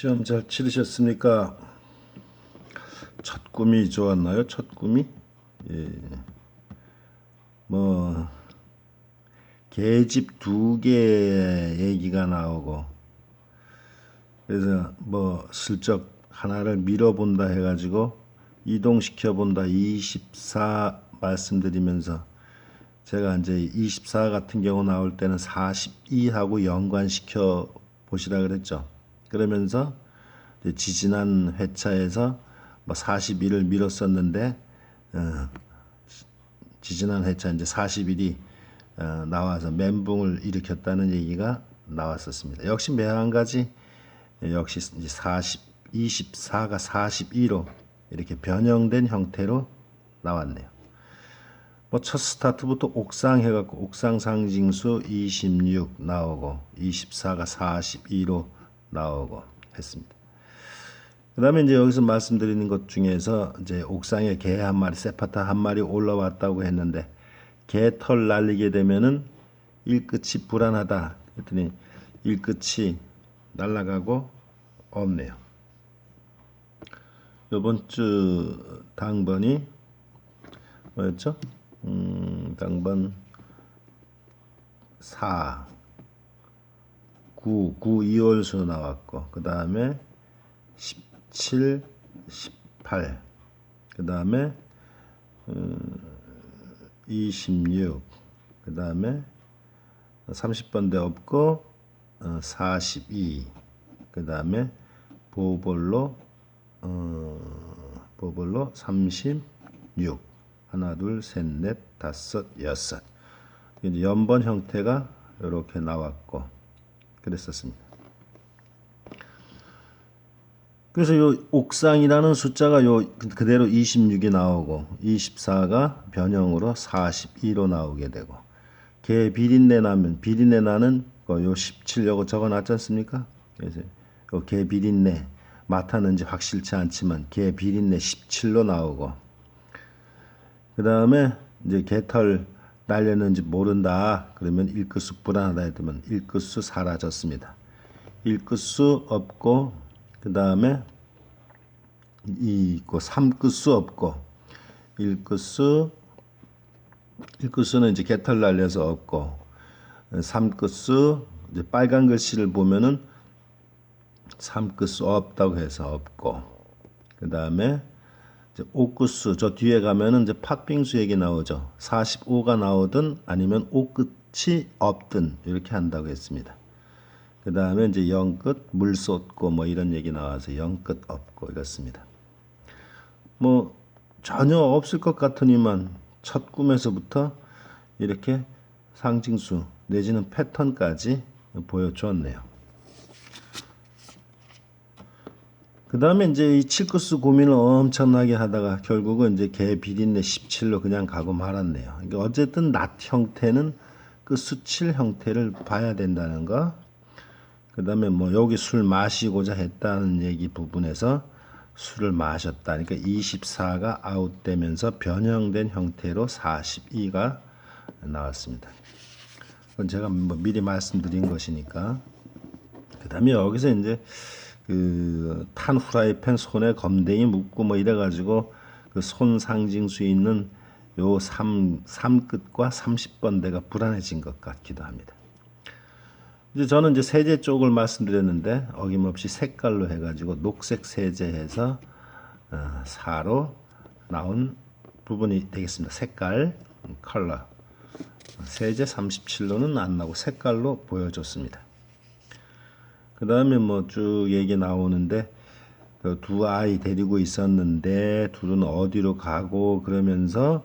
시험 잘 치르셨습니까? 첫 꿈이 좋았나요? 첫 꿈이? 예. 뭐 개집 두 개 얘기가 나오고 그래서 뭐 슬쩍 하나를 밀어본다 해가지고 이동시켜 본다 24 말씀드리면서 제가 이제 24 같은 경우 나올 때는 42하고 연관시켜 보시라 그랬죠. 그러면서 지지난 회차에서 뭐 41을 밀었었는데 어, 지지난 회차 이제 40일이 어, 나와서 멘붕을 일으켰다는 얘기가 나왔었습니다. 역시 매한 가지 역시 이제 40, 24가 42로 이렇게 변형된 형태로 나왔네요. 뭐 첫 스타트부터 옥상 해갖고 옥상 상징수 26 나오고 24가 42로 나오고 했습니다. 그 다음에 이제 여기서 말씀드리는 것 중에서 이제 옥상에 개 한 마리, 세파타 한 마리 올라왔다고 했는데 개 털 날리게 되면은 일끝이 불안하다. 그랬더니 일끝이 날아가고 없네요. 요번 주 당번이 뭐였죠? 음, 당번 4, 9, 9 2월수 나왔고 그 다음에 17, 18, 그 다음에 음, 26, 그 다음에 30번대 없고 어, 42, 그 다음에 보볼로 어, 보볼로 36, 하나, 둘, 셋, 넷, 다섯, 여섯. 연번 형태가 이렇게 나왔고 그랬었습니다. 그래서 요 옥상이라는 숫자가 요 그대로 26이 나오고 24가 변형으로 42로 나오게 되고 개 비린내 나면 비린내 나는 그요17 요거 적어 놨지 않습니까? 그래서 요 개 비린내 맡았는지 확실치 않지만 개 비린내 17로 나오고 그 다음에 이제 개털 날렸는지 모른다 그러면 일끝수 불안하다 했더면 일끝수 사라졌습니다. 일끝수 없고 그 다음에 이 있고 삼끝수 없고 일끝수 일끝수는 이제 개털 날려서 없고 삼끝수 이제 빨간 글씨를 보면은 삼끝수 없다고 해서 없고 그 다음에 옥끝수 저 뒤에 가면은 이제 팥빙수 얘기 나오죠. 45가 나오든 아니면 옥끝이 없든 이렇게 한다고 했습니다. 그 다음에 이제 영끝 물 쏟고 뭐 이런 얘기 나와서 영끝 없고 이렇습니다. 뭐 전혀 없을 것 같으니만 첫 꿈에서부터 이렇게 상징수 내지는 패턴까지 보여주었네요. 그 다음에 이제 이 칠크스 고민을 엄청나게 하다가 결국은 이제 개 비린내 17로 그냥 가고 말았네요. 그러니까 어쨌든 낫 형태는 그 수칠 형태를 봐야 된다는 거. 그 다음에 뭐 여기 술 마시고자 했다는 얘기 부분에서 술을 마셨다. 그러니까 24가 아웃되면서 변형된 형태로 42가 나왔습니다. 그건 제가 뭐 미리 말씀드린 것이니까. 그 다음에 여기서 이제 그 탄 후라이팬 손에 검댕이 묶고 뭐 이래 가지고 그 손 상징수 있는 요 3, 3끝과 30번대가 불안해진 것 같기도 합니다. 이제 저는 이제 세제 쪽을 말씀드렸는데 어김없이 색깔로 해가지고 녹색 세제해서 어, 4로 나온 부분이 되겠습니다. 색깔, 컬러. 세제 37로는 안 나고 색깔로 보여줬습니다. 그 다음에 뭐 쭉 얘기 나오는데 그 두 아이 데리고 있었는데 둘은 어디로 가고 그러면서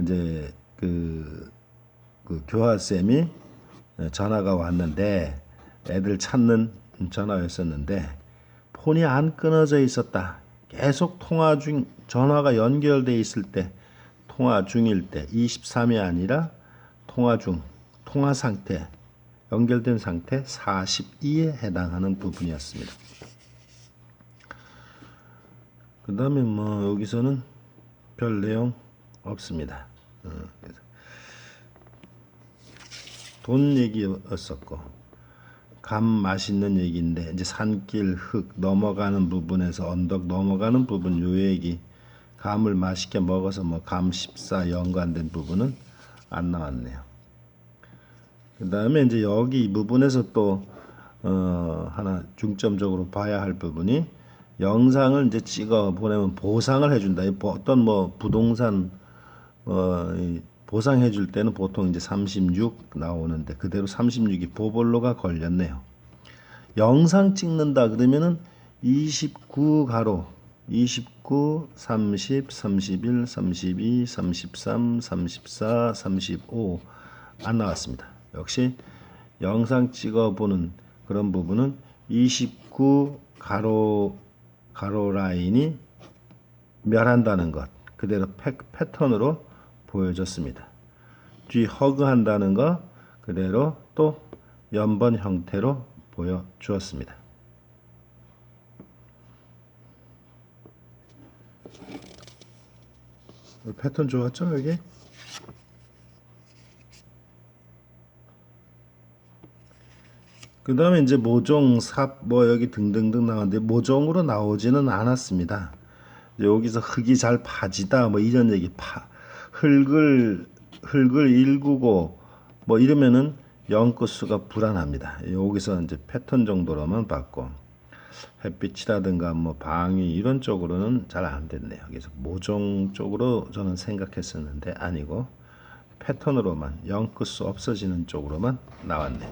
이제 그, 그 교화쌤이 전화가 왔는데 애들 찾는 전화였었는데 폰이 안 끊어져 있었다. 계속 통화 중 전화가 연결돼 있을 때 통화 중일 때 23이 아니라 통화 중 통화 상태 연결된 상태 42에 해당하는 부분이었습니다. 그 다음에 뭐 여기서는 별 내용 없습니다. 어, 돈 얘기였었고 감 맛있는 얘기인데 이제 산길 흙 넘어가는 부분에서 언덕 넘어가는 부분 요 얘기 감을 맛있게 먹어서 뭐감 십사 연관된 부분은 안 나왔네요. 그 다음에 이제 여기 이 부분에서 또 어, 하나 중점적으로 봐야 할 부분이 영상을 이제 찍어 보내면 보상을 해준다. 어떤 뭐 부동산 어, 이 보상해 줄 때는 보통 이제 36 나오는데 그대로 36이 보볼로가 걸렸네요. 영상 찍는다 그러면은 29 가로 29, 30, 31, 32, 33, 34, 35 안 나왔습니다. 역시 영상 찍어 보는 그런 부분은 29 가로 가로 라인이 멸한다는 것 그대로 패, 패턴으로 보여졌습니다. 뒤 허그한다는 거 그대로 또 연번 형태로 보여주었습니다. 패턴 좋았죠 여기? 그 다음에 이제 모종, 삽, 뭐 여기 등등등 나왔는데 모종으로 나오지는 않았습니다. 여기서 흙이 잘 파지다 뭐 이런 얘기 파 흙을 흙을 일구고 뭐 이러면은 영끝수가 불안합니다. 여기서 이제 패턴 정도로만 봤고 햇빛이라든가 뭐 방위 이런 쪽으로는 잘 안 됐네요. 그래서 모종 쪽으로 저는 생각했었는데 아니고 패턴으로만 영끝수 없어지는 쪽으로만 나왔네요.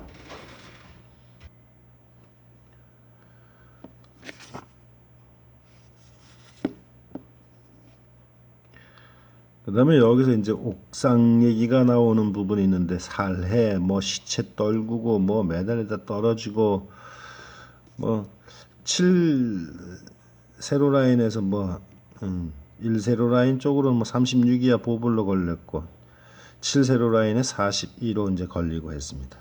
그 다음에 여기서 이제 옥상 얘기가 나오는 부분이 있는데 살해 뭐 시체 떨구고 뭐 매달리다 떨어지고 뭐 7 세로 라인에서 뭐 음, 1세로 라인 쪽으로는 뭐 36이야 보불로 걸렸고 7세로 라인에 42로 이제 걸리고 했습니다.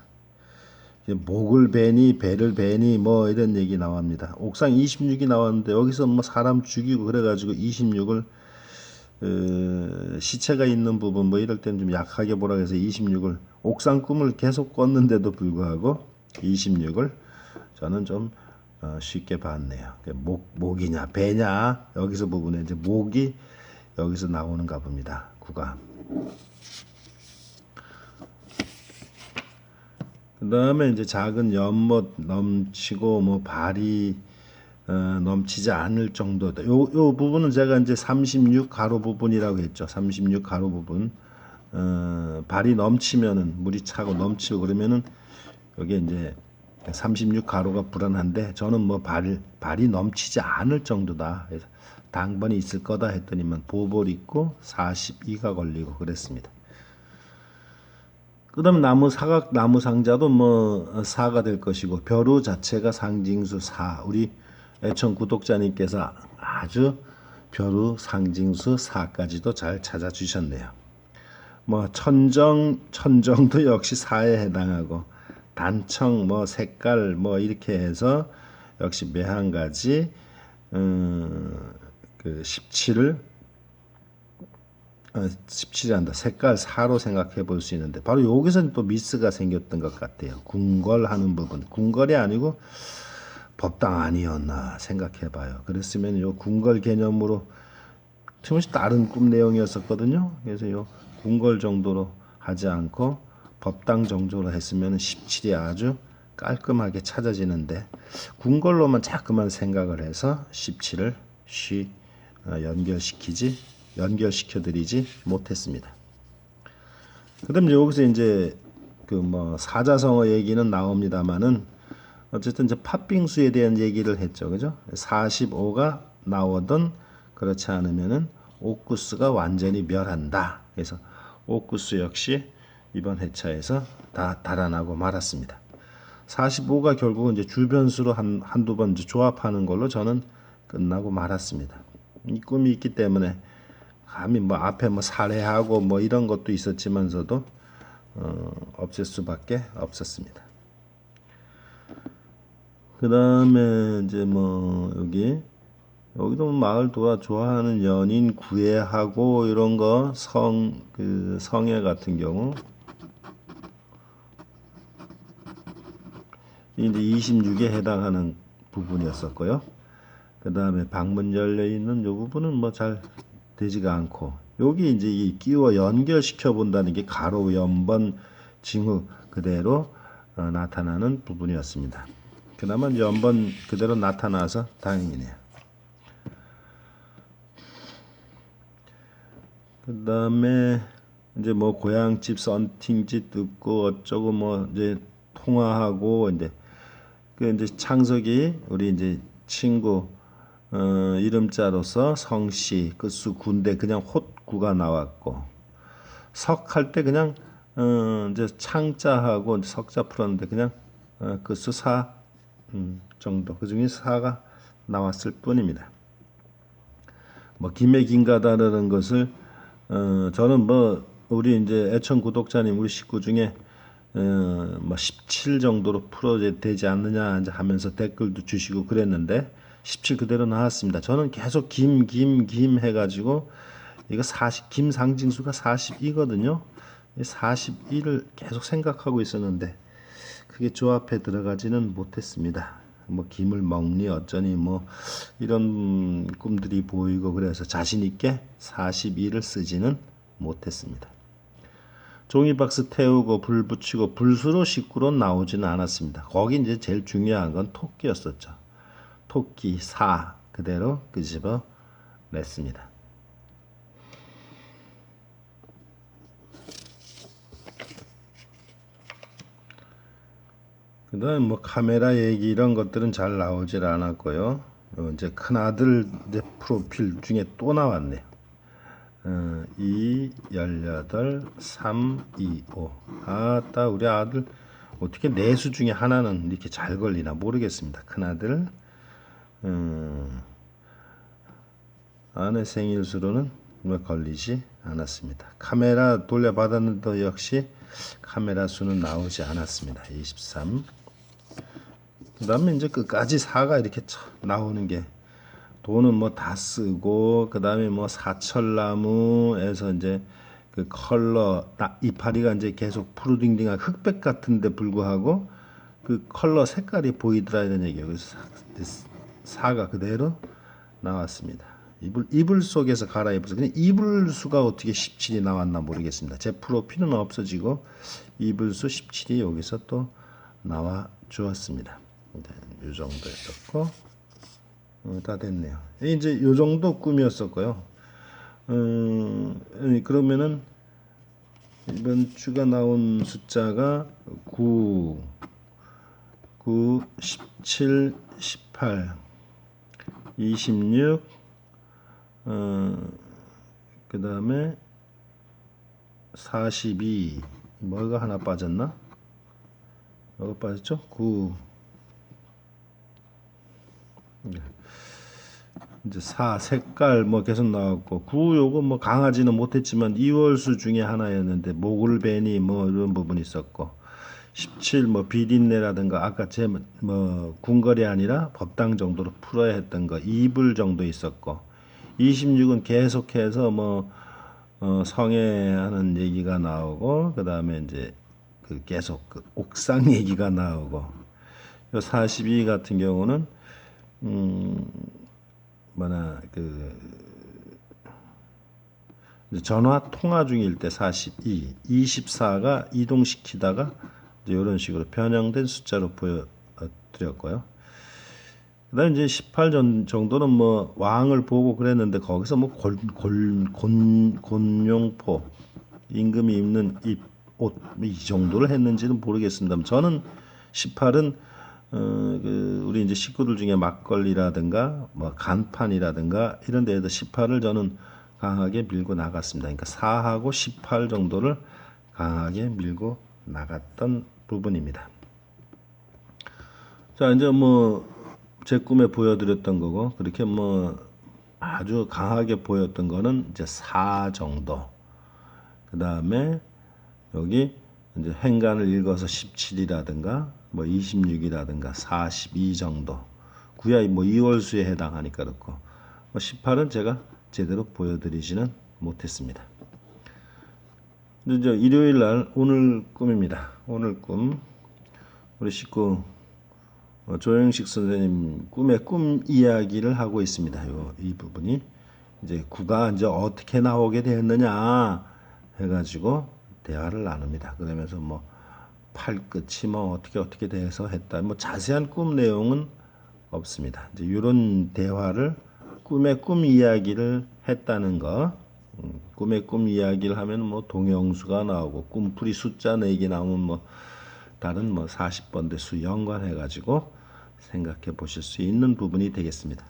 목을 베니 배를 베니 뭐 이런 얘기 나옵니다. 옥상 26이 나왔는데 여기서 뭐 사람 죽이고 그래가지고 26을 어, 시체가 있는 부분 뭐 이럴 때는 좀 약하게 보라 해서 26을 옥상 꿈을 계속 꿨는데도 불구하고 26을 저는 좀 어, 쉽게 봤네요. 목 목이냐 배냐 여기서 부분에 이제 목이 여기서 나오는가 봅니다. 구가. 그 다음에 이제 작은 연못 넘치고 뭐 발이 어, 넘치지 않을 정도다. 요, 요 부분은 제가 이제 36 가로 부분이라고 했죠. 36 가로 부분. 어, 발이 넘치면은 물이 차고 넘치고 그러면은 여기 이제 36 가로가 불안한데 저는 뭐 발, 발이 넘치지 않을 정도다. 당번이 있을 거다 했더니만 보볼 있고 42가 걸리고 그랬습니다. 그다음 나무 사각 나무 상자도 뭐 사가 될 것이고 벼루 자체가 상징수 사 우리 애청 구독자님께서 아주 벼루 상징수 사까지도 잘 찾아주셨네요. 뭐 천정 천정도 역시 사에 해당하고 단청 뭐 색깔 뭐 이렇게 해서 역시 매 한 가지 음, 그 17을 어, 17이 한다. 색깔 4로 생각해 볼 수 있는데 바로 여기서는 또 미스가 생겼던 것 같아요. 궁궐하는 부분. 궁궐이 아니고 법당 아니었나 생각해 봐요. 그랬으면 요 궁궐 개념으로 틈없이 다른 꿈 내용이었었거든요. 그래서 요 궁궐 정도로 하지 않고 법당 정도로 했으면 17이 아주 깔끔하게 찾아지는데 궁궐로만 자꾸만 생각을 해서 17을 쉬 어, 연결시키지 연결시켜 드리지 못했습니다. 그다음 여기서 이제 그 뭐 사자성어 얘기는 나옵니다만은 어쨌든 이제 팥빙수에 대한 얘기를 했죠. 그죠? 45가 나오던 그렇지 않으면은 옥구스가 완전히 멸한다. 그래서 옥구스 역시 이번 회차에서 다 달아나고 말았습니다. 45가 결국은 이제 주변수로 한, 한두 번 조합하는 걸로 저는 끝나고 말았습니다. 이 꿈이 있기 때문에 감히 뭐 앞에 뭐 살해하고 뭐 이런 것도 있었지만서도 어, 없앨 수밖에 없었습니다. 그 다음에 이제 뭐 여기 여기도 뭐 마을 돌아 좋아하는 연인 구애하고 이런 거 성 그 성애 같은 경우 이제 26에 해당하는 부분이었었고요. 그 다음에 방문 열려 있는 요 부분은 뭐 잘 되지가 않고 여기 이제 이 끼워 연결시켜 본다는 게 가로 연번 징후 그대로 어, 나타나는 부분이었습니다. 그나마 연번 그대로 나타나서 다행이네요. 그 다음에 이제 뭐 고향집 썬팅지 듣고 어쩌고 뭐 이제 통화하고 이제 그 이제 창석이 우리 이제 친구 어, 이름자로서 성씨 끝수 군대 그냥 헛구가 나왔고 석할 때 그냥 어, 이제 창자하고 이제 석자 풀었는데 그냥 어, 끝수 사 음, 정도 그 중에 사가 나왔을 뿐입니다. 뭐 김에 긴가다라는 것을 어, 저는 뭐 우리 이제 애청 구독자님 우리 식구 중에 어, 뭐17 정도로 풀어 되지 않느냐 이제 하면서 댓글도 주시고 그랬는데 17 그대로 나왔습니다. 저는 계속 김 김 김 해가지고 이거 40 김 상징수가 42거든요. 41을 계속 생각하고 있었는데 그게 조합에 들어가지는 못했습니다. 뭐 김을 먹니 어쩌니 뭐 이런 꿈들이 보이고 그래서 자신 있게 42를 쓰지는 못했습니다. 종이박스 태우고 불 붙이고 불수로 식구로 나오지는 않았습니다. 거기 이제 제일 중요한 건 토끼였었죠. 토끼 사 그대로 끄집어 냈습니다. 그 다음 뭐 카메라 얘기 이런 것들은 잘 나오질 않았고요. 어, 이제 큰 아들 내 프로필 중에 또 나왔네요. 어, 2, 18, 3, 2, 5. 아따 우리 아들 어떻게 내수 중에 하나는 이렇게 잘 걸리나 모르겠습니다. 큰 아들. 음, 아내 생일 수로는 뭐 걸리지 않았습니다. 카메라 돌려받았는데 역시 카메라 수는 나오지 않았습니다. 23. 그 다음에 이제 끝까지 사가 이렇게 나오는 게 돈은 뭐 다 쓰고 그 다음에 뭐 사철나무에서 이제 그 컬러 나- 이파리가 이제 계속 푸르딩딩한 흑백 같은데 불구하고 그 컬러 색깔이 보이더라 이런 얘기예요. 그래서 사- 사가 그대로 나왔습니다. 이불 이불 속에서 갈아입어서 그냥 이불 수가 어떻게 17이 나왔나 모르겠습니다. 제 프로필은 없어지고 이불 수 17이 여기서 또 나와 주었습니다. 네, 이 정도 했었고 어, 다 됐네요. 이제 이 정도 꿈이었었고요. 음, 그러면은 이번 주가 나온 숫자가 9, 9, 17, 18, 26, 어, 그 다음에 42, 뭐가 하나 빠졌나? 뭐가 빠졌죠? 9, 이제 사 색깔 뭐 계속 나왔고 구 요거 뭐 강하지는 못했지만 이월수 중에 하나였는데 모글베니 뭐 이런 부분이 있었고 17 뭐 비린내라든가 아까 제 뭐 궁궐이 아니라 법당 정도로 풀어야 했던 거 이불 정도 있었고 26은 계속해서 뭐 어, 성애하는 얘기가 나오고 그 다음에 이제 그 계속 그 옥상 얘기가 나오고 요42 같은 경우는 음 뭐나 그 전화 통화 중일 때 42, 24가 이동시키다가 이제 이런 식으로 변형된 숫자로 보여드렸고요. 그다음 이제 18전 정도는 뭐 왕을 보고 그랬는데 거기서 뭐 골, 골, 곤, 곤룡포 임금이 입는 입 옷 이 정도를 했는지는 모르겠습니다. 저는 18은 어, 그 우리 이제 식구들 중에 막걸리라든가 뭐 간판이라든가 이런 데에서 18을 저는 강하게 밀고 나갔습니다. 그러니까 4하고 18 정도를 강하게 밀고 나갔던 부분입니다. 자, 이제 뭐 제 꿈에 보여드렸던 거고 그렇게 뭐 아주 강하게 보였던 거는 이제 4 정도. 그 다음에 여기 이제 행간을 읽어서 17이라든가 뭐 26이라든가 42 정도. 구야 뭐 2월수에 해당하니까 그렇고 뭐 18은 제가 제대로 보여드리지는 못했습니다. 이제 일요일 날 오늘 꿈입니다. 오늘 꿈 우리 식구 어, 조영식 선생님 꿈의 꿈 이야기를 하고 있습니다. 요, 이 부분이 이제 구가 이제 어떻게 나오게 되었느냐 해가지고 대화를 나눕니다. 그러면서 뭐 팔끝이 뭐 어떻게 어떻게 돼서 했다. 뭐 자세한 꿈 내용은 없습니다. 이제 이런 대화를 꿈의 꿈 이야기를 했다는 거. 음, 꿈의 꿈 이야기를 하면 뭐 동영수가 나오고 꿈풀이 숫자 내기 나오면 뭐 다른 뭐 40번대 수 연관해 가지고 생각해 보실 수 있는 부분이 되겠습니다.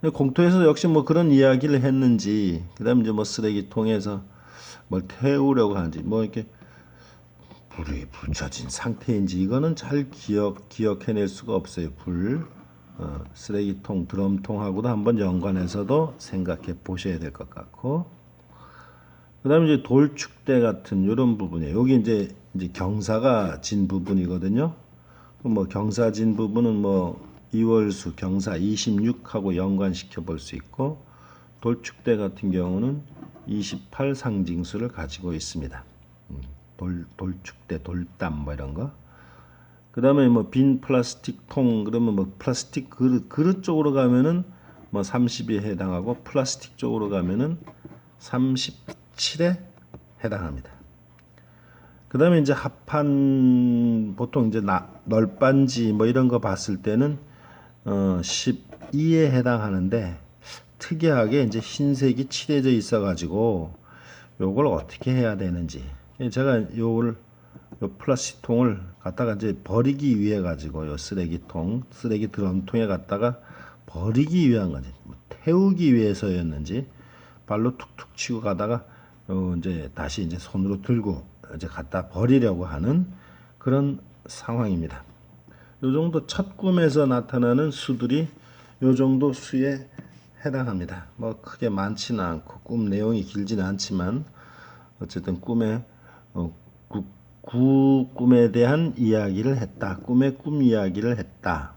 근데 공토에서 역시 뭐 그런 이야기를 했는지 그다음 이제 뭐 쓰레기통에서 뭘 태우려고 하는지 뭐 이렇게 불이 붙여진 상태인지 이거는 잘 기억 기억해낼 수가 없어요. 불 어, 쓰레기통 드럼통하고도 한번 연관해서도 생각해 보셔야 될 것 같고 그다음에 이제 돌축대 같은 이런 부분이에요. 여기 이제 이제 경사가 진 부분이거든요. 뭐 경사 진 부분은 뭐 이월수 경사 26하고 연관시켜 볼 수 있고 돌축대 같은 경우는 28 상징수를 가지고 있습니다. 음, 돌 돌축대 돌담 뭐 이런 거. 그 다음에 뭐 빈 플라스틱 통 그러면 뭐 플라스틱 그릇 그릇 쪽으로 가면은 뭐 30에 해당하고 플라스틱 쪽으로 가면은 37에 해당합니다. 그 다음에 이제 합판 보통 이제 나, 널빤지 뭐 이런 거 봤을 때는 어 12에 해당하는데 특이하게 이제 흰색이 칠해져 있어 가지고 요걸 어떻게 해야 되는지 제가 요걸 요 플라스틱 통을 갖다가 이제 버리기 위해 가지고 요 쓰레기통 쓰레기 드럼통에 갖다가 버리기 위한 건지 뭐 태우기 위해서였는지 발로 툭툭 치고 가다가 요 이제 다시 이제 손으로 들고 이제 갖다 버리려고 하는 그런 상황입니다. 요 정도 첫 꿈에서 나타나는 수들이 요 정도 수에 해당합니다. 뭐 크게 많지는 않고 꿈 내용이 길지는 않지만 어쨌든 꿈에 어, 구, 구 꿈에 대한 이야기를 했다. 꿈의 꿈 이야기를 했다.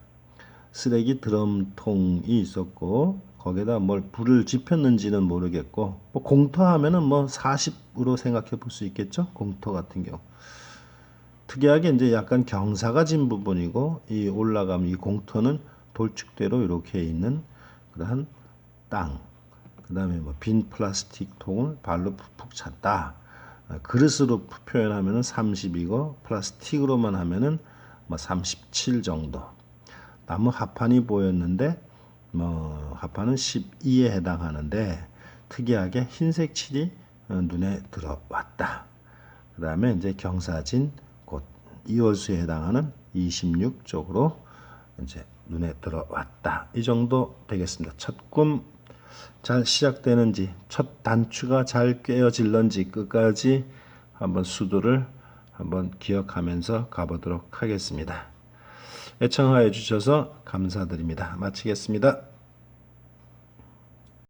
쓰레기 드럼통이 있었고 거기다 뭘 불을 지폈는지는 모르겠고 뭐 공터하면은 뭐 40으로 생각해 볼 수 있겠죠. 공터 같은 경우. 특이하게 이제 약간 경사가 진 부분이고 이 올라가면 이 공터는 돌축대로 이렇게 있는 그러한 땅. 그다음에 뭐 빈 플라스틱 통을 발로 푹푹 찼다. 아, 그릇으로 표현하면은 30이고 플라스틱으로만 하면은 뭐 37 정도. 나무 합판이 보였는데 뭐 합판은 12에 해당하는데 특이하게 흰색 칠이 어, 눈에 들어왔다. 그 다음에 이제 경사진 곧 이월수에 해당하는 26 쪽으로 이제 눈에 들어왔다. 이 정도 되겠습니다. 첫 꿈 잘 시작되는지 첫 단추가 잘 꿰어질런지 끝까지 한번 수도를 한번 기억하면서 가보도록 하겠습니다. 애청하여 주셔서 감사드립니다. 마치겠습니다.